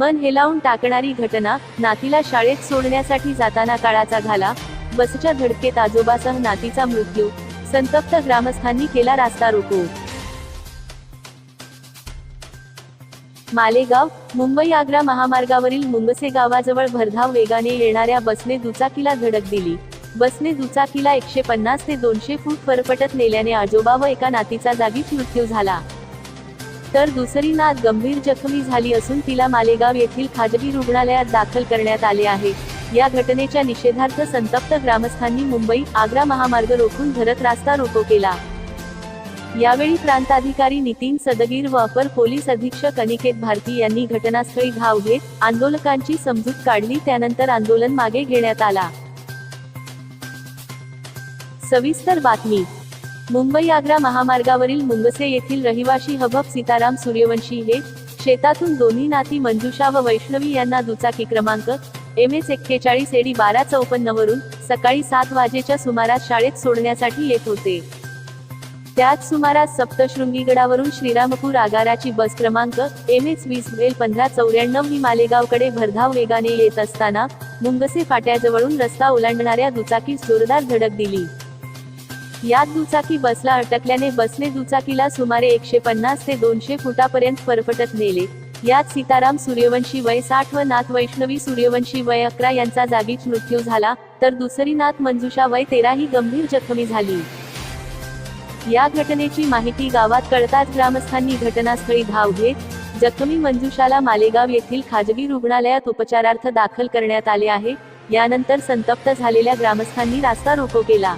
मन हेलावून टाकणारी घटना नातीला शाळेत सोडण्यासाठी जाताना काळाचा घाला बसच्या धडकेत आजोबासह नातीचा मृत्यू संतप्त ग्रामस्थांनी केला रास्ता रोको. मालेगाव मुंबई आग्रा महामार्गावरील मुंगसे गावाजवळ भरधाव वेगाने येणाऱ्या बसने दुचाकीला धडक दिली. बसने दुचाकीला एकशे पन्नास ते दोनशे फूट फरफटत नेल्याने आजोबा व एका नातीचा जागीच मृत्यू झाला. तर दुसरी नात गंभीर जखमी झाली असून तिला मालेगाव येथील खाजगी रुग्णालयात दाखल करण्यात आले आहे. या घटनेच्या निषेधार्थ संतप्त ग्रामस्थांनी मुंबई आग्रा महामार्ग रोखून धरत रास्ता रोको केला. यावेळी प्रांताधिकारी नितीन सदगीर व अपर पोलीस अधीक्षक अनिकेत भारती यांनी घटनास्थळी धाव घेत आंदोलकांची समजूत काढली त्यानंतर आंदोलन मागे घेण्यात आला. सविस्तर बातमी मुंबई आग्रा महामार्गावरील मुंगसे येथील रहिवाशी हबब सीताराम सूर्यवंशी हे शेतातून दोन्ही नाती मंजुषा व वैष्णवी यांना दुचाकी क्रमांक एम एस एक्केचाळीस एडी बारा चौपन्न वरून सकाळी सात वाजेच्या सुमारास शाळेत सोडण्यासाठी येत होते. त्याच सुमारास सप्तशृंगीगडावरून श्रीरामपूर आगाराची बस क्रमांक एम एस वीस वेल पंधरा चौऱ्याण्णव ही मालेगावकडे भरधाव वेगाने येत असताना मुंगसे फाट्याजवळून रस्ता ओलांडणाऱ्या दुचाकीस जोरदार धडक दिली. यात दुचाकी बसला अटकल्याने बसने दुचाकीला सुमारे एकशे पन्नास ते दोनशे फुटापर्यंत फरफटत नेले. यात सीताराम सूर्यवंशी वय साठ व नाथ वैष्णवी सूर्यवंशी वय अकरा यांचा जागीच मृत्यू झाला तर दुसरी नाथ मंजुषा वय तेरा ही गंभीर जखमी झाली. या घटनेची माहिती गावात कळताच ग्रामस्थांनी घटनास्थळी धाव घेत जखमी मंजुषाला मालेगाव येथील खाजगी रुग्णालयात उपचारार्थ दाखल करण्यात आले आहे. यानंतर संतप्त झालेल्या ग्रामस्थांनी रास्ता रोको केला.